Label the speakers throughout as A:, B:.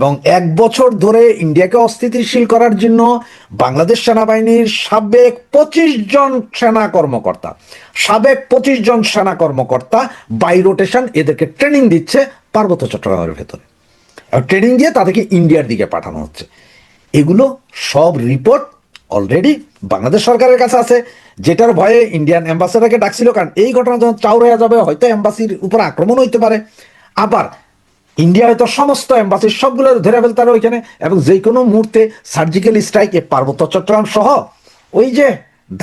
A: এবং এক বছর ধরে ইন্ডিয়াকে অস্থিতিশীল করার জন্য বাংলাদেশ সেনাবাহিনীর সাবেক পঁচিশ জন সেনা কর্মকর্তা, সাবেক পঁচিশ জন সেনা কর্মকর্তা বাই রোটেশন এদেরকে ট্রেনিং দিচ্ছে পার্বত্য চট্টগ্রামের ভেতরে। ট্রেনিং দিয়ে তাদেরকে ইন্ডিয়ার দিকে পাঠানো হচ্ছে। এগুলো সব রিপোর্ট অলরেডি বাংলাদেশ সরকারের কাছে আছে। যেটার ভয়ে ইন্ডিয়ান অ্যাম্বাসেডারকে ডাকছিল, কারণ এই ঘটনা যখন চাউর হয়ে যাবে, হয়তো অ্যাম্বাসির উপর আক্রমণ হইতে পারে। আবার ইন্ডিয়া হয়তো সমস্ত অ্যাম্বাসির সবগুলো ধরে ফেলতে পারে ওইখানে এবং যে কোনো মুহূর্তে সার্জিক্যাল স্ট্রাইক পার্বত্য চট্টগ্রাম সহ ওই যে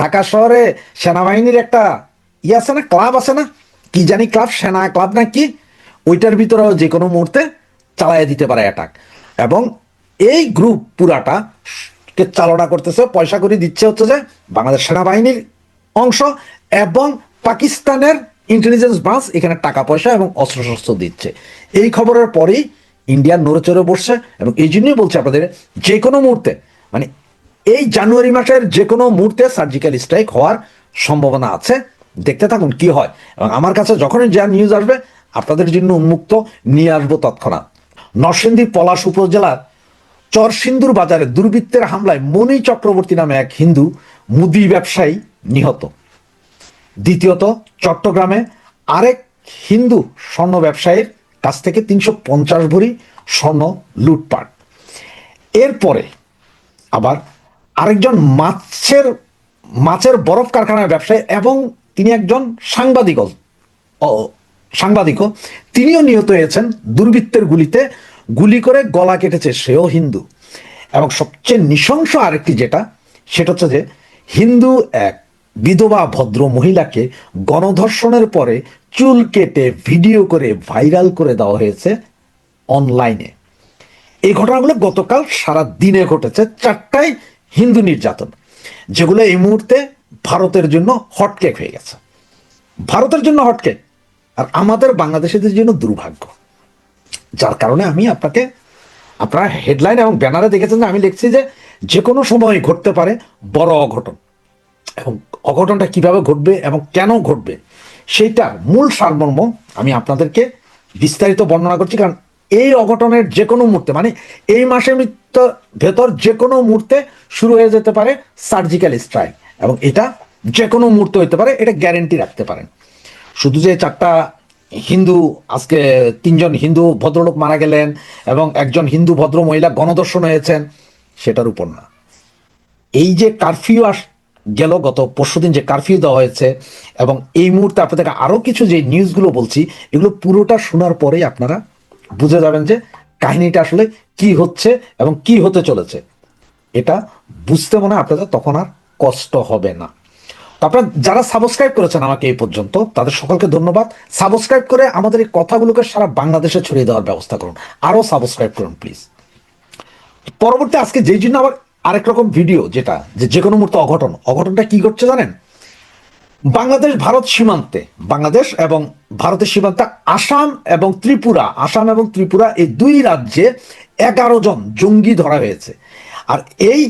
A: ঢাকা শহরে সেনাবাহিনীর একটা ই আছে না ক্লাব আছে না? কি জানি ক্লাব সেনা ক্লাব না কি? ওইটার ভিতরেও যে কোনো মুহূর্তে চালাইয়া দিতে পারে অ্যাটাক এবং এই গ্রুপ পুরাটা কে চালনা করতেছে, পয়সা করে দিচ্ছে হচ্ছে যে বাংলাদেশ সেনাবাহিনীর অংশ এবং পাকিস্তানের ইন্টেলিজেন্স ব্রাঞ্চ এখানে টাকা, পয়সা এবং অস্ত্রশস্ত্র দিচ্ছে। এই খবরের পরেই ইন্ডিয়ার নড়ে চড়ে বসছে এবং এই জন্যই বলছে আপনাদের, যে কোনো মুহূর্তে মানে এই জানুয়ারি মাসের যে কোনো মুহূর্তে সার্জিক্যাল স্ট্রাইক হওয়ার সম্ভাবনা আছে। দেখতে থাকুন কি হয়। এবং আমার কাছে যখনই যা নিউজ আসবে, আপনাদের জন্য উন্মুক্ত, নিয়ে আসব তৎক্ষণাৎ। নরসিংদী পলাশ উপজেলার চরসিন্দুর বাজারে দুর্বৃত্তের হামলায় মণি চক্রবর্তী নামে এক হিন্দু মুদি ব্যবসায়ী নিহত। দ্বিতীয়ত, চট্টগ্রামে আরেক হিন্দু স্বর্ণ ব্যবসায়ীর কাছ থেকে তিনশো পঞ্চাশ ভরি স্বর্ণ লুটপাট। এরপরে আবার আরেকজন মাছের মাছের বরফ কারখানার ব্যবসায়ী এবং তিনি একজন সাংবাদিক সাংবাদিকও। তিনিও নিহত হয়েছেন, দুর্বৃত্তের গুলিতে গুলি করে গলা কেটেছে, সেও হিন্দু। এবং সবচেয়ে নৃশংস আরেকটি যেটা, সেটা হচ্ছে যে হিন্দু এক বিধবা ভদ্র মহিলাকে গণধর্ষণের পরে চুল কেটে ভিডিও করে ভাইরাল করে দেওয়া হয়েছে অনলাইনে। এই ঘটনাগুলো গতকাল সারা দিনে ঘটেছে চারটায় হিন্দু নির্যাতন, যেগুলো এই মুহূর্তে ভারতের জন্য হটকেক হয়ে গেছে। ভারতের জন্য হটকেক আর আমাদের বাংলাদেশিদের জন্য দুর্ভাগ্য। যার কারণে আমি আপনাকে, আপনার হেডলাইন এবং ব্যানারে দেখেছেন আমি লিখছি যে যে কোনো সময় ঘটতে পারে বড় অঘটন। এবং অঘটনটা কীভাবে ঘটবে এবং কেন ঘটবে সেইটা মূল সারমর্ম আমি আপনাদেরকে বিস্তারিত বর্ণনা করছি। কারণ এই অঘটনের যে কোনো মুহূর্তে মানে এই মাসের মৃত্যু ভেতর যে কোনো মুহূর্তে শুরু হয়ে যেতে পারে সার্জিক্যাল স্ট্রাইক এবং এটা যে কোনো মুহূর্তে হতে পারে, এটা গ্যারেন্টি রাখতে পারেন। শুধু যে চারটা হিন্দু, আজকে তিনজন হিন্দু ভদ্রলোক মারা গেলেন এবং একজন হিন্দু ভদ্র মহিলা গণদর্শন হয়েছেন, সেটার উপর না। এই যে কারফিউ আস গেল, গত পরশুদিন যে কারফিউ দেওয়া হয়েছে এবং এই মুহূর্তে আপনাদেরকে আরও কিছু যে নিউজগুলো বলছি, এগুলো পুরোটা শোনার পরেই আপনারা বুঝে যাবেন যে কাহিনীটা আসলে কি হচ্ছে এবং কি হতে চলেছে। এটা বুঝতে মনে হয় আপনাদের তখন আর কষ্ট হবে না। আপনারা যারা সাবস্ক্রাইব করেছেন আমাকে এই পর্যন্ত, তাদের সকলকে ধন্যবাদ। সাবস্ক্রাইব করে আমাদের এই কথাগুলোকে সারা বাংলাদেশে ছড়িয়ে দেওয়ার ব্যবস্থা করুন। আরও সাবস্ক্রাইব করুন প্লিজ পরবর্তী আজকে যেই জন্য আবার আরেক রকম ভিডিও যেটা, যে যে কোনো মুহূর্তে অঘটন। অঘটনটা কি ঘটছে জানেন? বাংলাদেশ, ভারত সীমান্তে, বাংলাদেশ এবং ভারতের সীমান্তে আসাম এবং ত্রিপুরা, আসাম এবং ত্রিপুরা এই দুই রাজ্যে এগারো জন জঙ্গি ধরা হয়েছে। আর এই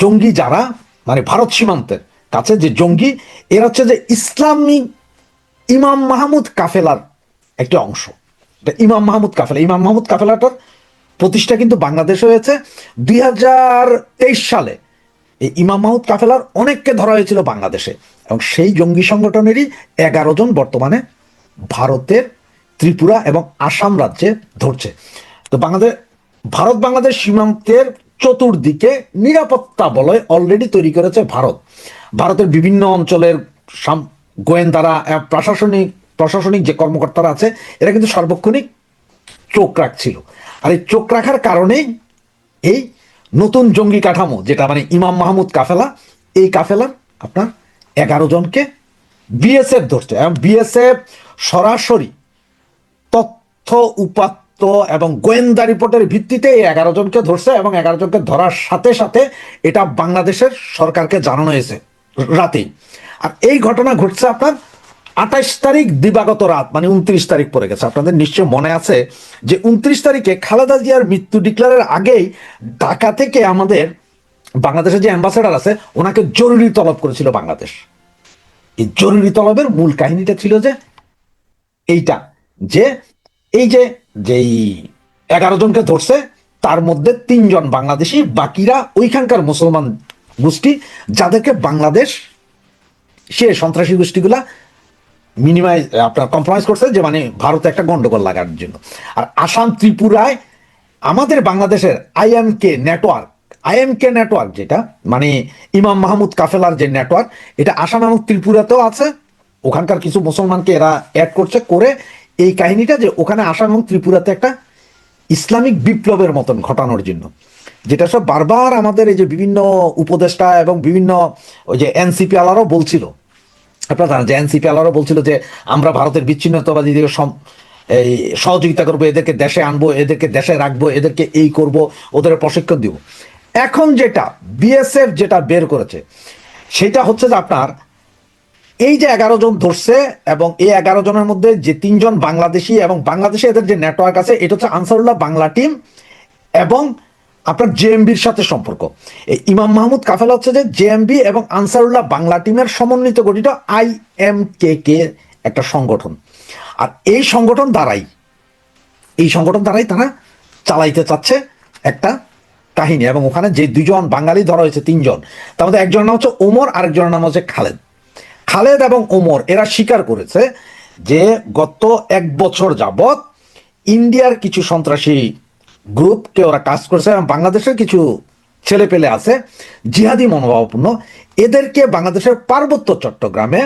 A: জঙ্গি যারা মানে ভারত সীমান্তের কাছে যে জঙ্গি, এরা হচ্ছে যে ইসলামী ইমাম মাহমুদ কাফেলার একটি অংশ। ইমাম মাহমুদ কাফেলা। ইমাম মাহমুদ কাফেলাটার প্রতিষ্ঠা কিন্তু বাংলাদেশে হয়েছে দুই হাজার তেইশ সালে। এই ইমাম মাহমুদ কাফেলার অনেককে ধরা হয়েছিল বাংলাদেশে এবং সেই জঙ্গি সংগঠনেরই এগারো জন বর্তমানে ভারতের, ত্রিপুরা এবং আসাম রাজ্যে ধরছে। তো বাংলাদেশ, ভারত বাংলাদেশ সীমান্তের চতুর্দিকে নিরাপত্তা বলয় অলরেডি তৈরি করেছে ভারত। ভারতের বিভিন্ন অঞ্চলের গোয়েন্দারা প্রশাসনিক প্রশাসনিক যে কর্মকর্তারা আছে, এরা কিন্তু সার্বক্ষণিক চোখ রাখছিল। আর এই চোখ রাখার কারণেই এই নতুন জঙ্গি কাঠামো, যেটা মানে ইমাম মাহমুদ কাফেলা, এই কাফেলা আপনার এগারো জনকে বিএসএফ ধরছে এবং বিএসএফ সরাসরি তথ্য, উপাত্ত এবং গোয়েন্দা রিপোর্টের ভিত্তিতে এই এগারো জনকে ধরছে এবং এগারো জনকে ধরার সাথে সাথে এটা বাংলাদেশের সরকারকে জানানো হয়েছে রাতেই। আর এই ঘটনা ঘটছে আপনার আঠাইশ তারিখ দিবাগত রাত মানে উনত্রিশ তারিখ পড়ে গেছে। আপনাদের নিশ্চয় মনে আছে যে উনত্রিশ তারিখে খালেদা জিয়ার মৃত্যু ডিক্লারের আগেই ঢাকা থেকে আমাদের বাংলাদেশের যে অ্যাম্বাসেডার আছে, ওনাকে জরুরি তলব করেছিল বাংলাদেশ। এই জরুরি তলবের মূল কাহিনীটা ছিল যে এইটা, যে এই যে, যেই এগারো জনকে ধরছে, তার মধ্যে তিনজন বাংলাদেশি, বাকিরা ওইখানকার মুসলমান গোষ্ঠী, যাদেরকে বাংলাদেশ, সে সন্ত্রাসী গোষ্ঠীগুলা মিনিমাইজ আপনার কম্প্রোমাইজ করছে যে মানে ভারতে একটা গন্ডগোল লাগার জন্য। আর আসাম ত্রিপুরায় আমাদের বাংলাদেশের আইএমকে নেটওয়ার্ক আইএমকে নেটওয়ার্ক যেটা মানে ইমাম মাহমুদ কাফেলার যে নেটওয়ার্ক এটা আসাম এবং ত্রিপুরাতেও আছে। ওখানকার কিছু মুসলমানকে এরা অ্যাড করছে, করে এই কাহিনীটা যে ওখানে আসাম এবং ত্রিপুরাতে একটা ইসলামিক বিপ্লবের মতন ঘটানোর জন্য। যেটা সব বারবার আমাদের এই যে বিভিন্ন উপদেষ্টা এবং বিভিন্ন ওই যে এনসিপি আলারও বলছিল আপনারা জানেন যে এনসিপি আলারও বলছিল যে আমরা ভারতের বিচ্ছিন্নতাবাদীদের এই সহযোগিতা করব, এদেরকে দেশে আনব, এদেরকে দেশে রাখব, এদেরকে এই করব, ওদের প্রশিক্ষণ দিব। এখন যেটা বিএসএফ যেটা বের করেছে, সেটা হচ্ছে যে আপনার এই যে এগারো জন ধরছে এবং এই এগারো জনের মধ্যে যে তিনজন বাংলাদেশি এবং বাংলাদেশে এদের যে নেটওয়ার্ক আছে, এটা হচ্ছে আনসারুল্লাহ বাংলা টিম এবং আপনার জেএমবির সাথে সম্পর্ক। ইমাম মাহমুদ কাফেলা হচ্ছে যে জেএমবি এবং আনসারুল্লাহ বাংলা টিমের সমন্বিত গঠিত আই এম কে কে একটা সংগঠন। আর এই সংগঠন দ্বারাই, এই সংগঠন দ্বারাই তারা চালাইতে চাচ্ছে একটা কাহিনী এবং ওখানে যে দুজন বাঙালি ধরা হয়েছে তিনজন, তার মধ্যে একজনের নাম হচ্ছে ওমর, আরেকজনের নাম হচ্ছে খালেদ। খালেদ এবং ওমর, এরা স্বীকার করেছে যে গত এক বছর যাবৎ ইন্ডিয়ার কিছু সন্ত্রাসী গ্রুপকে ওরা কাজ করেছে এবং বাংলাদেশের কিছু ছেলে পেলে আছে, জিহাদি মনোভাবপূর্ণ। এদেরকে বাংলাদেশের পার্বত্য চট্টগ্রামে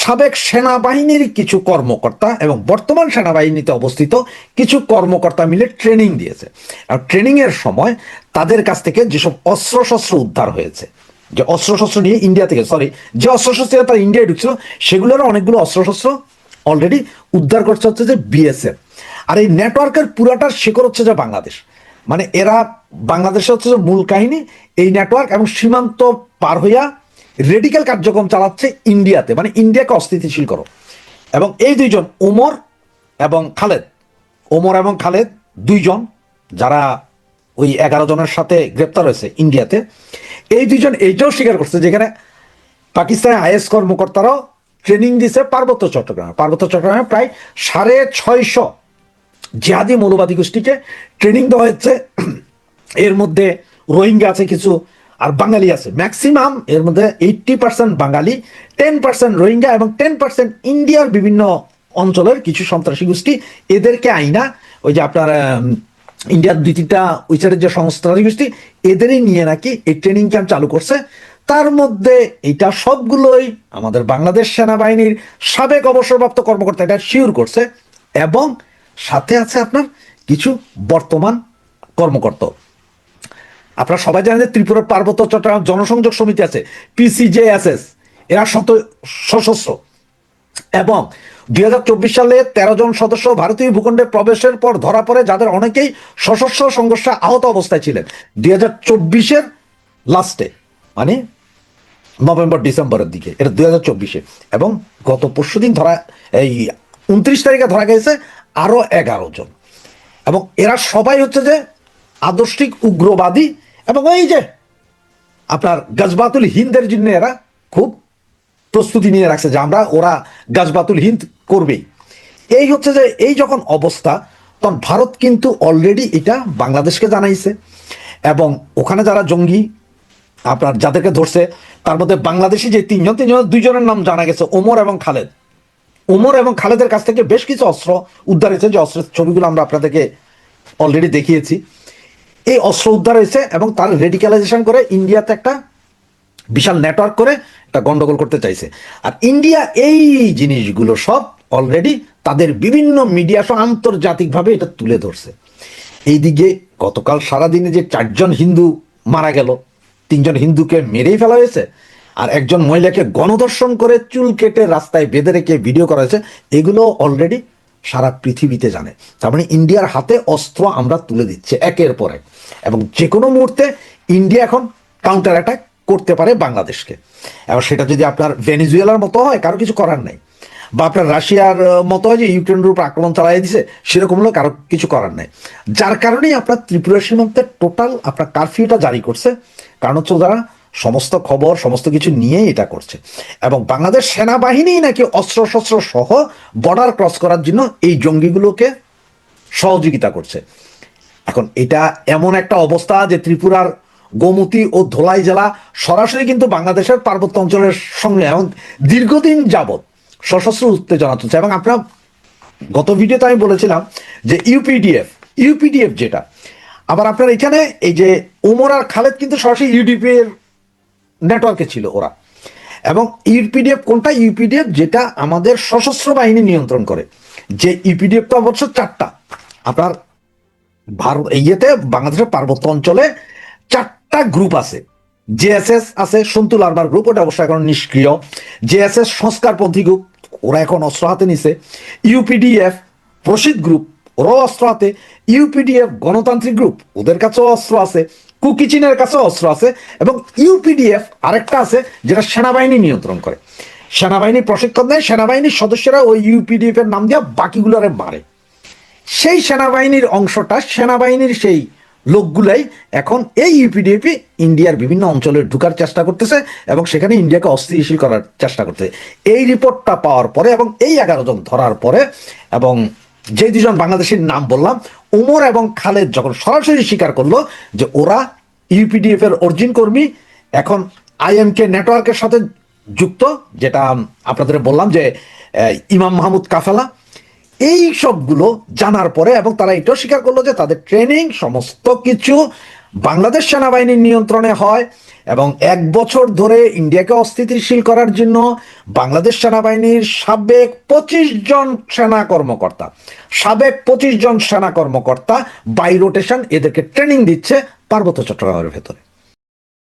A: সাবেক সেনাবাহিনীর কিছু কর্মকর্তা এবং বর্তমান সেনাবাহিনীতে অবস্থিত কিছু কর্মকর্তা মিলে ট্রেনিং দিয়েছে। আর ট্রেনিংয়ের সময় তাদের কাছ থেকে যেসব অস্ত্রশস্ত্র উদ্ধার হয়েছে, যে অস্ত্রশস্ত্র নিয়ে ইন্ডিয়া থেকে সরি যে অস্ত্রশস্ত্র তারা ইন্ডিয়ায় ঢুকছিল, সেগুলোরও অনেকগুলো অস্ত্রশস্ত্র অলরেডি উদ্ধার করছে হচ্ছে যে বিএসএফ আর এই নেটওয়ার্কের পুরাটার শিকড় হচ্ছে যে বাংলাদেশ। মানে এরা বাংলাদেশে হচ্ছে যে মূল কাহিনী, এই নেটওয়ার্ক এবং সীমান্ত পার হইয়া রেডিক্যাল কার্যক্রম চালাচ্ছে ইন্ডিয়াতে মানে ইন্ডিয়াকে অস্থিতিশীল করো। এবং এই দুইজন, ওমর এবং খালেদ। ওমর এবং খালেদ দুইজন, যারা ওই এগারো জনের সাথে গ্রেপ্তার হয়েছে ইন্ডিয়াতে এই দুইজন এইটাও স্বীকার করছে যেখানে পাকিস্তানের আইএস কর্মকর্তারাও ট্রেনিং দিছে পার্বত্য চট্টগ্রামে। পার্বত্য চট্টগ্রামে প্রায় সাড়ে ছয়শো জিহাদি মৌলবাদী গোষ্ঠীকে ট্রেনিং দেওয়া হচ্ছে এর মধ্যে রোহিঙ্গা আছে কিছু, আর বাঙালি আছে। ম্যাক্সিমাম এর মধ্যে eighty percent Bangali ten percent Rohingya এবং টেন পার্সেন্ট ইন্ডিয়ার বিভিন্ন অঞ্চলের কিছু সন্ত্রাসী গোষ্ঠী। এদেরকে আইনা, ওই যে আপনার ইন্ডিয়ার দুই তিনটা সাইডের যে সন্ত্রাসী গোষ্ঠী, এদেরই নিয়ে নাকি এই ট্রেনিং ক্যাম্প চালু করছে। তার মধ্যে এটা সবগুলোই আমাদের বাংলাদেশ সেনাবাহিনীর সাবেক অবসরপ্রাপ্ত কর্মকর্তা এটা শিওর করছে। এবং সাথে আছে আপনার কিছু বর্তমান কর্মকর্তা। আপনারা সবাই জানেন যে ত্রিপুরার পার্বত্য চট্টগ্রাম জনসংযোগ সমিতি আছে পিসিজেএসএস এরা শত, সশস্ত্র। এবং দুই হাজার চব্বিশ সালে তেরো জন সদস্য ভারতীয় ভূখণ্ডে প্রবেশের পর ধরা পড়ে, যাদের অনেকেই সশস্ত্র সংঘর্ষে আহত অবস্থায় ছিলেন। দুই হাজার চব্বিশের লাস্টে মানে নভেম্বর, ডিসেম্বরের দিকে, এটা দুই হাজার চব্বিশে। এবং গত পরশু দিন ধরা, এই উনত্রিশ তারিখে ধরা গেছে আরও এগারো জন। এবং এরা সবাই হচ্ছে যে আদর্শিক উগ্রবাদী এবং এই যে আপনার গজবাতুল হিন্দের জন্য এরা খুব প্রস্তুতি নিয়ে রাখছে যে আমরা ওরা গাজবাতুল হিন্দ করবেই। এই হচ্ছে যে এই যখন অবস্থা, তখন ভারত কিন্তু অলরেডি এটা বাংলাদেশকে জানাইছে এবং ওখানে যারা জঙ্গি আপনার যাদেরকে ধরছে, তার মধ্যে বাংলাদেশি যে তিনজন তিনজন দুইজনের নাম জানা গেছে, ওমর এবং খালেদ। ওমর এবং খালেদের কাছ থেকে বেশ কিছু অস্ত্র উদ্ধার হয়েছে, যে অস্ত্রের ছবিগুলো আমরা আপনাদেরকে অলরেডি দেখিয়েছি। এই অস্ত্র উদ্ধার হয়েছে এবং তার রেডিক্যালাইজেশন করে ইন্ডিয়াতে একটা বিশাল নেটওয়ার্ক করে একটা গন্ডগোল করতে চাইছে। আর ইন্ডিয়া এই জিনিসগুলো সব অলরেডি তাদের বিভিন্ন মিডিয়া সহ আন্তর্জাতিকভাবে এটা তুলে ধরছে। এইদিকে গতকাল সারাদিনে যে চারজন হিন্দু মারা গেল, তিনজন হিন্দুকে মেরেই ফেলা হয়েছে আর একজন মহিলাকে গণধর্ষণ করে চুল কেটে রাস্তায় বেঁধে রেখে ভিডিও করা হয়েছে, এগুলো অলরেডি সারা পৃথিবীতে জানে। তার মানে ইন্ডিয়ার হাতে অস্ত্র আমরা তুলে দিচ্ছি একের পর এক। এবং যে কোনো মুহূর্তে ইন্ডিয়া এখন কাউন্টার অ্যাটাক করতে পারে বাংলাদেশকে। এবার সেটা যদি আপনার ভেনিজুয়েলার মতো হয়, কারও কিছু করার নাই। বা আপনার রাশিয়ার মতো হয় যে ইউক্রেনের উপর আক্রমণ চালাই দিছে, সেরকম হলে কারও কিছু করার নাই। যার কারণেই আপনার ত্রিপুরা সীমান্তে টোটাল আপনার কারফিউটা জারি করছে। কারণ হচ্ছে তারা সমস্ত খবর, সমস্ত কিছু নিয়েই এটা করছে। এবং বাংলাদেশ সেনাবাহিনী নাকি অস্ত্রশস্ত্র সহ বর্ডার ক্রস করার জন্য এই জঙ্গিগুলোকে সহযোগিতা করছে। এখন এটা এমন একটা অবস্থা যে ত্রিপুরার গোমতী ও ধোলাই জেলা সরাসরি কিন্তু বাংলাদেশের পার্বত্য অঞ্চলের সঙ্গে এবং দীর্ঘদিন যাবৎ সশস্ত্র উত্তেজনা চলছে এবং আপনার গত ভিডিওতে আমি বলেছিলাম যে ইউপিডিএফ ইউপিডিএফ যেটা, আবার আপনার এখানে এই যে ওমর আর খালেদ কিন্তু সরাসরি ইউডিপি এর নেটওয়ার্কে ছিল ওরা। এবং ইউপিডিএফ কোনটা? ইউপিডিএফ যেটা আমাদের সশস্ত্র বাহিনী নিয়ন্ত্রণ করে। যে ইউপিডিএফ অবশ্য চারটা। আপনার ভারত ইয়েতে, বাংলাদেশের পার্বত্য অঞ্চলে চারটা গ্রুপ আছে। জেএসএস আছে সন্তুল আরবার গ্রুপ ওটা অবশ্য এখন নিষ্ক্রিয়। জেএসএস সংস্কারপন্থী গ্রুপ ওরা এখন অস্ত্র হাতে নিছে। ইউপিডিএফ প্রসিদ্ধ গ্রুপ ওরাও অস্ত্র হাতে। ইউপিডিএফ গণতান্ত্রিক গ্রুপ ওদের কাছেও অস্ত্র আছে। কুকিচিনের কাছেও অস্ত্র আছে এবং ইউপিডিএফ আরেকটা আছে যেটা সেনাবাহিনী নিয়ন্ত্রণ করে। সেনাবাহিনী প্রশিক্ষণ দেয়, সেনাবাহিনীর সদস্যরা ওই ইউপিডিএফ এর নাম দিয়ে বাকিগুলোরে মারে। সেই সেনাবাহিনীর অংশটা, সেনাবাহিনীর সেই লোকগুলাই এখন এই ইউপিডিএফি ইন্ডিয়ার বিভিন্ন অঞ্চলে ঢুকার চেষ্টা করতেছে এবং সেখানে ইন্ডিয়াকে অস্থিতিশীল করার চেষ্টা করতেছে। এই রিপোর্টটা পাওয়ার পরে এবং এই এগারো জন ধরার পরে এবং যে দুজন বাংলাদেশের নাম বললাম ওমর এবং খালেদ যখন সরাসরি স্বীকার করল যে ওরা ইউপিডিএফ এর অর্জিন কর্মী, এখন আইএমকে নেটওয়ার্কের সাথে যুক্ত, যেটা আপনাদের বললাম যে ইমাম মাহমুদ কাফেলা, এই সবগুলো জানার পরে এবং তারা এটাও স্বীকার করল যে তাদের ট্রেনিং সমস্ত কিছু বাংলাদেশ সেনাবাহিনীর নিয়ন্ত্রণে হয়। এবং এক বছর ধরে ইন্ডিয়াকে অস্থিতিশীল করার জন্য বাংলাদেশ সেনাবাহিনীর সাবেক পঁচিশ জন সেনা কর্মকর্তা, সাবেক পঁচিশ জন সেনা কর্মকর্তা বাই রোটেশন এদেরকে ট্রেনিং দিচ্ছে পার্বত্য চট্টগ্রামের ভেতরে।